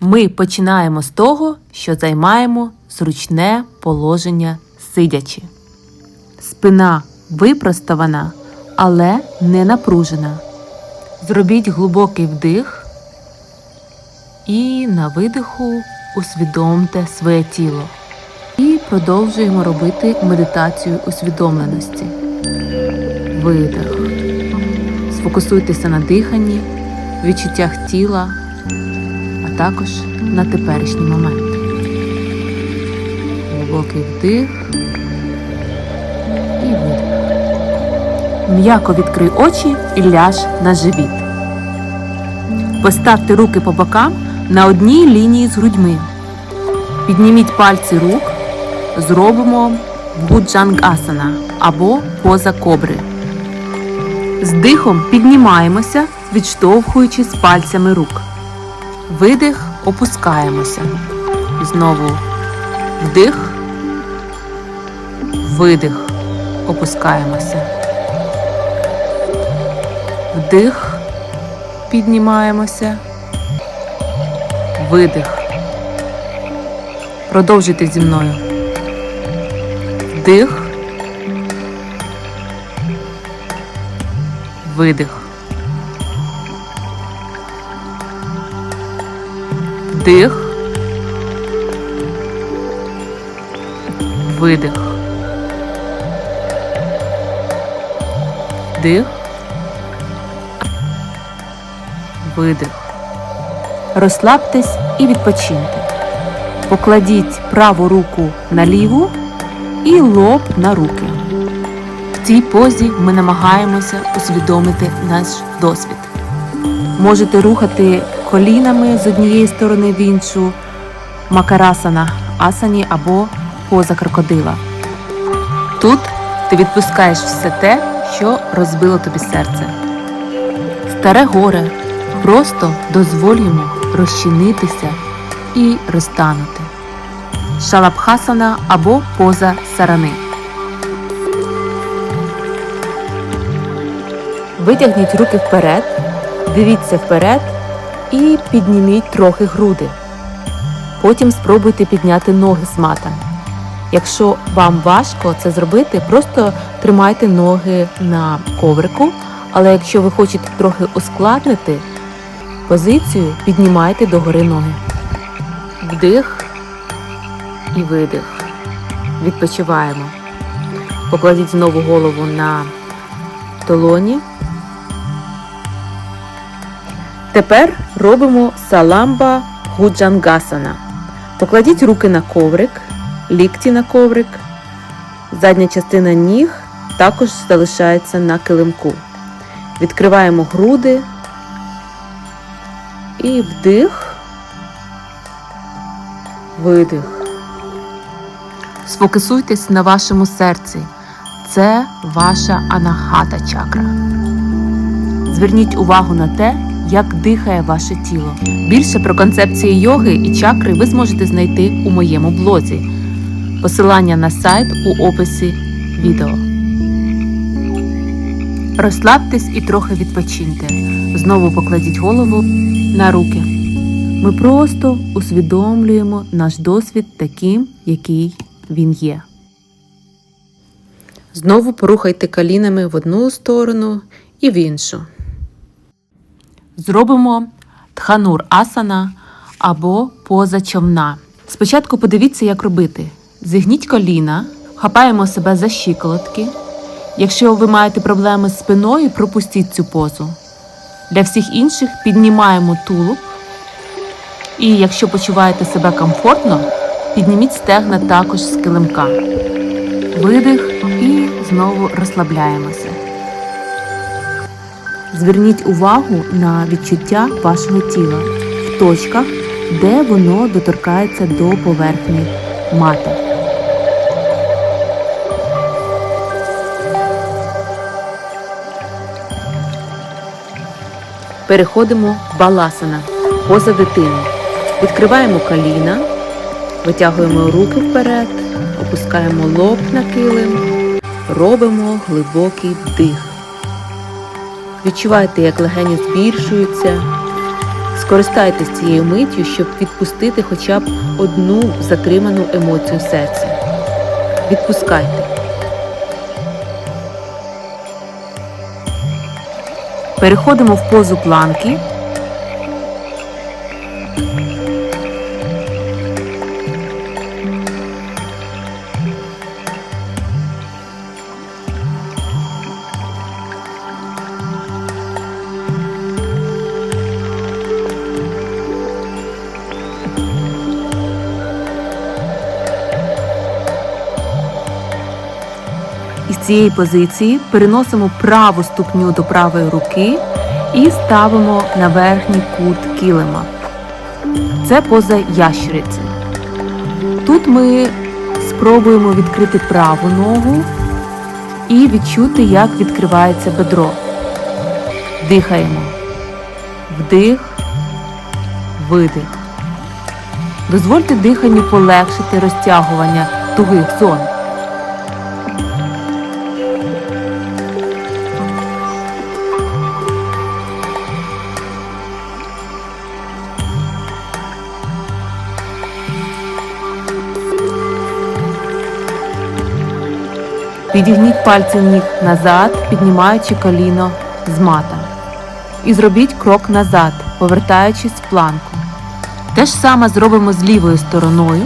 Ми починаємо з того, що займаємо зручне положення сидячи. Спина випроставана, але не напружена. Зробіть глибокий вдих і на видиху усвідомте своє тіло. І продовжуємо робити медитацію усвідомленості. Видих. Сфокусуйтеся на диханні, відчуттях тіла, також на теперішній момент. Глибокий вдих і видих. М'яко відкрий очі і ляж на живіт. Поставте руки по бокам на одній лінії з грудьми. Підніміть пальці рук, зробимо буджангасана або поза кобри. З дихом піднімаємося, відштовхуючись пальцями рук. Видих, опускаємося. Знову вдих, видих, опускаємося. Вдих, піднімаємося. Видих. Продовжуйте зі мною. Вдих. Видих. Вдих. Видих. Вдих. Видих. Розслабтесь і відпочиньте. Покладіть праву руку на ліву і лоб на руки. В цій позі ми намагаємося усвідомити наш досвід. Можете рухати колінами з однієї сторони в іншу, макарасана, асані або поза крокодила. Тут ти відпускаєш все те, що розбило тобі серце. Старе горе, просто дозволь йому розчинитися і розтанути. Шалабхасана або поза сарани. Витягніть руки вперед, дивіться вперед і підніміть трохи груди. Потім спробуйте підняти ноги з мата. Якщо вам важко це зробити, просто тримайте ноги на коврику, але якщо ви хочете трохи ускладнити позицію, піднімайте догори ноги. Вдих і видих. Відпочиваємо. Покладіть знову голову на долоні. Тепер робимо саламба гуджангасана. Покладіть руки на коврик, лікті на коврик. Задня частина ніг також залишається на килимку. Відкриваємо груди і вдих, видих. Сфокусуйтесь на вашому серці. Це ваша анахата чакра. Зверніть увагу на те, як дихає ваше тіло. Більше про концепції йоги і чакри ви зможете знайти у моєму блозі. Посилання на сайт у описі відео. Розслабтесь і трохи відпочиньте. Знову покладіть голову на руки. Ми просто усвідомлюємо наш досвід таким, який він є. Знову порухайте колінами в одну сторону і в іншу. Зробимо тханур асана або поза човна. Спочатку подивіться, як робити. Зігніть коліна, хапаємо себе за щиколотки. Якщо ви маєте проблеми з спиною, пропустіть цю позу. Для всіх інших піднімаємо тулуб. І якщо почуваєте себе комфортно, підніміть стегна також з килимка. Видих і знову розслабляємося. Зверніть увагу на відчуття вашого тіла в точках, де воно доторкається до поверхні мата. Переходимо в баласана поза дитини. Відкриваємо коліна, витягуємо руки вперед, опускаємо лоб на килим, робимо глибокий вдих. Відчувайте, як легені збільшуються, Скористайтесь цією миттю, щоб відпустити хоча б одну затриману емоцію серця. Відпускайте. Переходимо в позу планки. Цієї позиції переносимо праву ступню до правої руки і ставимо на верхній кут килима. Це поза ящериці. Тут ми спробуємо відкрити праву ногу і відчути, як відкривається бедро. Дихаємо. Вдих, видих. Дозвольте диханню полегшити розтягування тугих зон. Підігніть пальці ніг назад, піднімаючи коліно з мата. І зробіть крок назад, повертаючись в планку. Те ж саме зробимо з лівою стороною.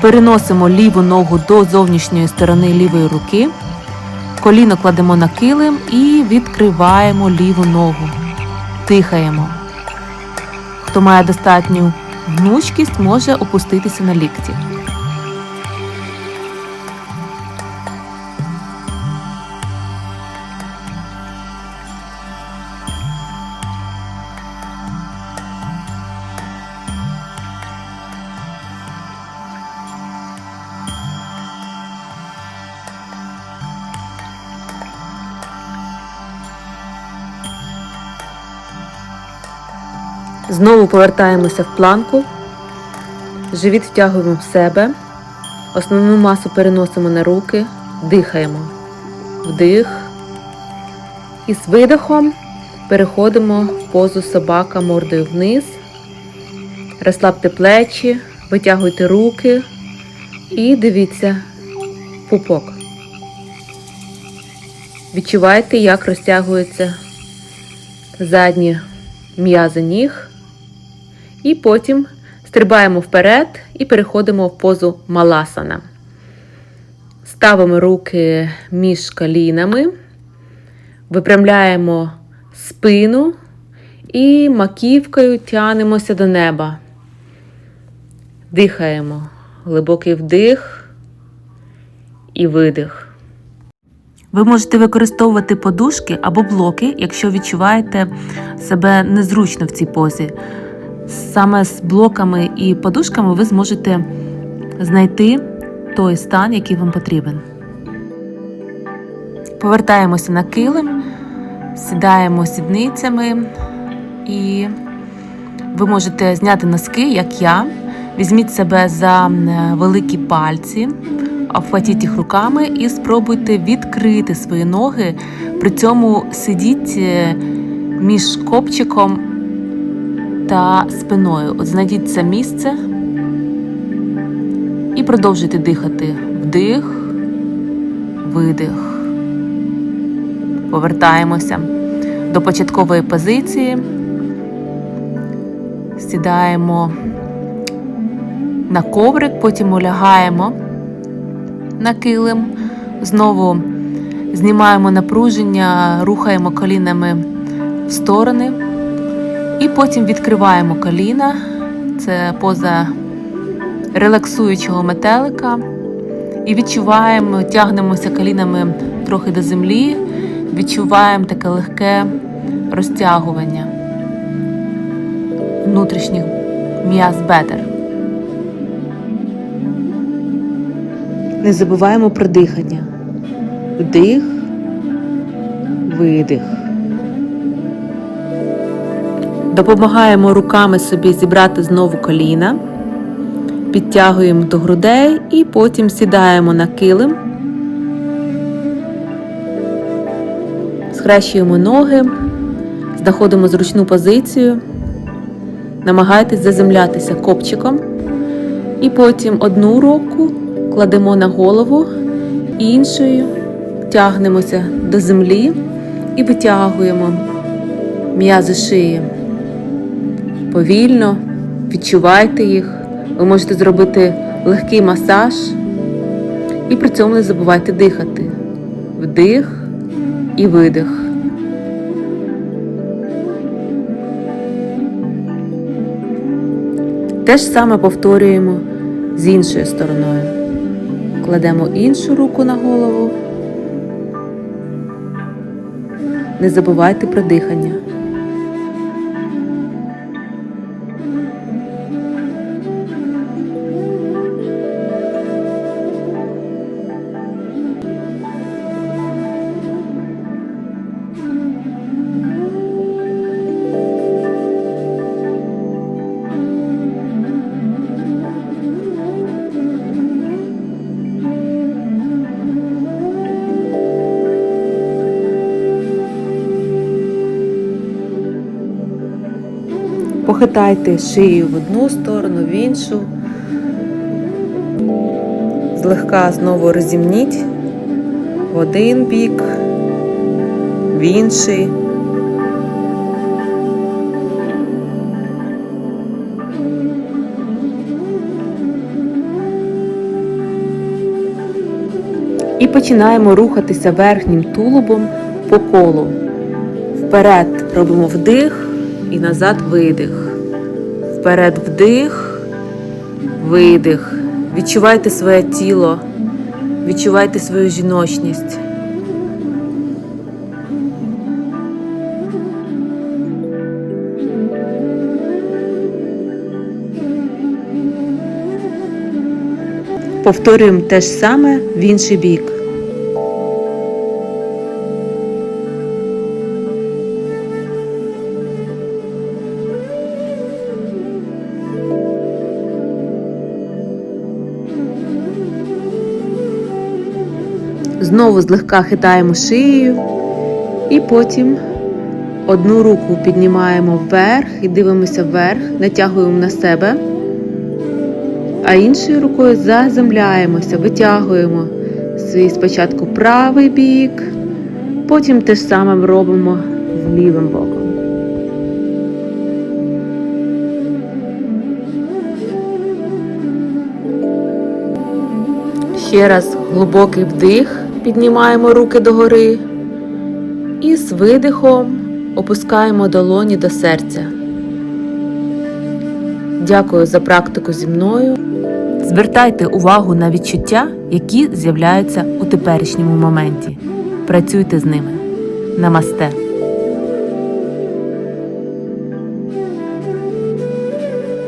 Переносимо ліву ногу до зовнішньої сторони лівої руки. Коліно кладемо на килим і відкриваємо ліву ногу. Дихаємо. Хто має достатню гнучкість, може опуститися на лікті. Знову повертаємося в планку. Живіт втягуємо в себе. Основну масу переносимо на руки, дихаємо. Вдих. І з видихом переходимо в позу собака мордою вниз. Розслабте плечі, витягуйте руки і дивіться пупок. Відчувайте, як розтягуються задні м'язи ніг. І потім стрибаємо вперед і переходимо в позу маласана. Ставимо руки між колінами, випрямляємо спину і маківкою тянемося до неба. Дихаємо. Глибокий вдих і видих. Ви можете використовувати подушки або блоки, якщо відчуваєте себе незручно в цій позі. Саме з блоками і подушками ви зможете знайти той стан, який вам потрібен. Повертаємося на килим, сідаємо сідницями і ви можете зняти носки, як я. Візьміть себе за великі пальці, обхватіть їх руками і спробуйте відкрити свої ноги. При цьому сидіть е, між копчиком та спиною. От знайдіть це місце і продовжуйте дихати. Вдих, видих. Повертаємося до початкової позиції. Сідаємо на коврик, потім улягаємо на килим. Знову знімаємо напруження, рухаємо колінами в сторони. І потім відкриваємо коліна. Це поза релаксуючого метелика. І відчуваємо, тягнемося колінами трохи до землі, відчуваємо таке легке розтягування внутрішніх м'яз бедер. Не забуваємо про дихання. Вдих, видих. Допомагаємо руками собі зібрати знову коліна, підтягуємо до грудей і потім сідаємо на килим, схрещуємо ноги, знаходимо зручну позицію намагайтесь заземлятися копчиком. І потім одну руку кладемо на голову, іншою тягнемося до землі і витягуємо м'язи шиї. Повільно відчувайте їх. Ви можете зробити легкий масаж. І при цьому не забувайте дихати. Вдих і видих. Те ж саме повторюємо з іншою стороною. Кладемо іншу руку на голову. Не забувайте про дихання. Похитайте шию в одну сторону, в іншу. Злегка знову розімніть в один бік, в інший. І починаємо рухатися верхнім тулубом по колу. Вперед робимо вдих і назад видих. Вперед вдих, видих. Відчувайте своє тіло, відчувайте свою жіночність. Повторюємо те ж саме в інший бік. Знову злегка хитаємо шиєю і потім одну руку піднімаємо вверх і дивимося вверх, натягуємо на себе, а іншою рукою заземляємося, витягуємо свій спочатку правий бік, потім те ж саме робимо з лівим боком. Ще раз глибокий вдих, піднімаємо руки догори і з видихом опускаємо долоні до серця. Дякую за практику зі мною. Звертайте увагу на відчуття, які з'являються у теперішньому моменті. Працюйте з ними. Намасте!